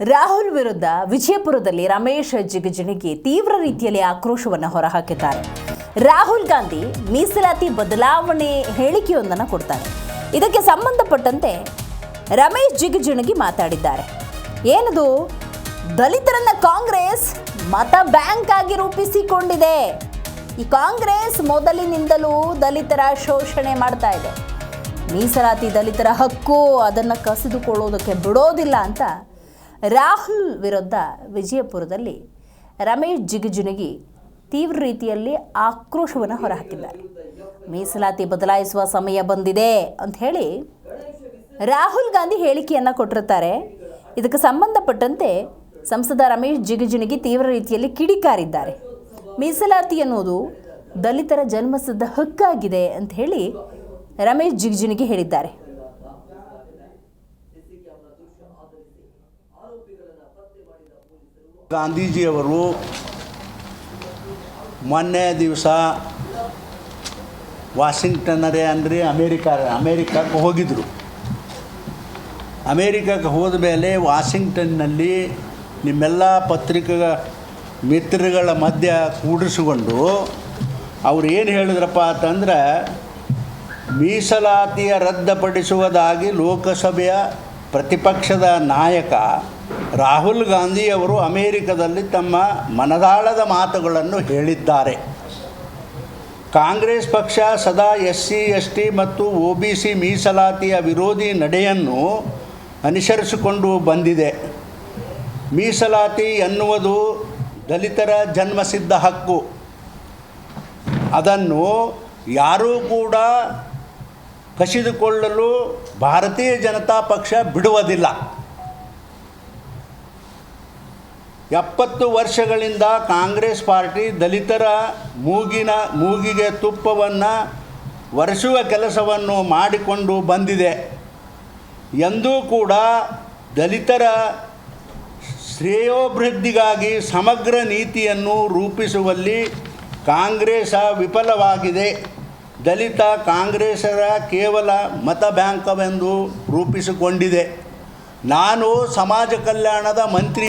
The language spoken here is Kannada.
ರಾಹುಲ್ ವಿರುದ್ಧ ವಿಜಯಪುರದಲ್ಲಿ ರಮೇಶ್ ಜಿಗಜಿಣಗಿ ತೀವ್ರ ರೀತಿಯಲ್ಲಿ ಆಕ್ರೋಶವನ್ನು ಹೊರಹಾಕಿದ್ದಾರೆ. ರಾಹುಲ್ ಗಾಂಧಿ ಮೀಸಲಾತಿ ಬದಲಾವಣೆ ಹೇಳಿಕೆಯೊಂದನ್ನು ಕೊಡ್ತಾರೆ. ಇದಕ್ಕೆ ಸಂಬಂಧಪಟ್ಟಂತೆ ರಮೇಶ್ ಜಿಗಜಿಣಗಿ ಮಾತಾಡಿದ್ದಾರೆ. ಏನದು? ದಲಿತರನ್ನ ಕಾಂಗ್ರೆಸ್ ಮತ ಬ್ಯಾಂಕ್ ಆಗಿ ರೂಪಿಸಿಕೊಂಡಿದೆ. ಈ ಕಾಂಗ್ರೆಸ್ ಮೊದಲಿನಿಂದಲೂ ದಲಿತರ ಶೋಷಣೆ ಮಾಡ್ತಾ ಇದೆ. ಮೀಸಲಾತಿ ದಲಿತರ ಹಕ್ಕು, ಅದನ್ನು ಕಸಿದುಕೊಳ್ಳೋದಕ್ಕೆ ಬಿಡೋದಿಲ್ಲ ಅಂತ ರಾಹುಲ್ ವಿರುದ್ಧ ವಿಜಯಪುರದಲ್ಲಿ ರಮೇಶ್ ಜಿಗಜಿಣಗಿ ತೀವ್ರ ರೀತಿಯಲ್ಲಿ ಆಕ್ರೋಶವನ್ನು ಹೊರಹಾಕಿದ್ದಾರೆ. ಮೀಸಲಾತಿ ಬದಲಾಯಿಸುವ ಸಮಯ ಬಂದಿದೆ ಅಂತ ಹೇಳಿ ರಾಹುಲ್ ಗಾಂಧಿ ಹೇಳಿಕೆಯನ್ನು ಕೊಟ್ಟಿರ್ತಾರೆ. ಇದಕ್ಕೆ ಸಂಬಂಧಪಟ್ಟಂತೆ ಸಂಸದ ರಮೇಶ್ ಜಿಗಜಿಣಗಿ ತೀವ್ರ ರೀತಿಯಲ್ಲಿ ಕಿಡಿಕಾರಿದ್ದಾರೆ. ಮೀಸಲಾತಿ ಅನ್ನೋದು ದಲಿತರ ಜನ್ಮಸಿದ್ಧ ಹಕ್ಕಾಗಿದೆ ಅಂತ ಹೇಳಿ ರಮೇಶ್ ಜಿಗಜಿಣಗಿ ಹೇಳಿದ್ದಾರೆ. ಗಾಂಧೀಜಿಯವರು ಮೊನ್ನೆ ದಿವಸ ವಾಷಿಂಗ್ಟನ್ನರೇ ಅಂದರೆ ಅಮೇರಿಕ, ಅಮೇರಿಕಕ್ಕೆ ಹೋಗಿದ್ದರು ಅಮೇರಿಕಕ್ಕೆ ಹೋದ ಮೇಲೆ ವಾಷಿಂಗ್ಟನ್ನಲ್ಲಿ ನಿಮ್ಮೆಲ್ಲ ಪತ್ರಿಕೆಗ, ಮಿತ್ರಗಳ ಮಧ್ಯ ಕೂಡಿಸಿಕೊಂಡು ಅವ್ರು ಏನು ಹೇಳಿದ್ರಪ್ಪ ಅಂತಂದ್ರೆ, ಮೀಸಲಾತಿಯ ರದ್ದುಪಡಿಸುವುದಾಗಿ ಲೋಕಸಭೆಯ ಪ್ರತಿಪಕ್ಷದ ನಾಯಕ ರಾಹುಲ್ ಗಾಂಧಿ ಅವರು ಅಮೇರಿಕದಲ್ಲಿ ತಮ್ಮ ಮನದಾಳದ ಮಾತುಗಳನ್ನು ಹೇಳಿದ್ದಾರೆ. ಕಾಂಗ್ರೆಸ್ ಪಕ್ಷ ಸದಾ ಎಸ್ ಸಿ ಎಸ್ ಟಿ ಮತ್ತು ಒ ಬಿ ಸಿ ಮೀಸಲಾತಿಯ ವಿರೋಧಿ ನಡೆಯನ್ನು ಅನುಸರಿಸಿಕೊಂಡು ಬಂದಿದೆ. ಮೀಸಲಾತಿ ಎನ್ನುವುದು ದಲಿತರ ಜನ್ಮಸಿದ್ಧ ಹಕ್ಕು. ಅದನ್ನು ಯಾರೂ ಕೂಡ ಕಸಿದುಕೊಳ್ಳಲು ಭಾರತೀಯ ಜನತಾ ಪಕ್ಷ ಬಿಡುವುದಿಲ್ಲ. ಎಪ್ಪತ್ತು ವರ್ಷಗಳಿಂದ ಕಾಂಗ್ರೆಸ್ ಪಾರ್ಟಿ ದಲಿತರ ಮೂಗಿನ, ಮೂಗಿಗೆ ತುಪ್ಪವನ್ನು ಒರೆಸುವ ಕೆಲಸವನ್ನು ಮಾಡಿಕೊಂಡು ಬಂದಿದೆ. ಎಂದೂ ಕೂಡ ದಲಿತರ ಶ್ರೇಯೋಭಿವೃದ್ಧಿಗಾಗಿ ಸಮಗ್ರ ನೀತಿಯನ್ನು ರೂಪಿಸುವಲ್ಲಿ ಕಾಂಗ್ರೆಸ್ ವಿಫಲವಾಗಿದೆ. ದಲಿತ ಕಾಂಗ್ರೆಸರ ಕೇವಲ ಮತ ಬ್ಯಾಂಕವೆಂದು ರೂಪಿಸಿಕೊಂಡಿದೆ. ನಾನು ಸಮಾಜ ಕಲ್ಯಾಣದ ಮಂತ್ರಿ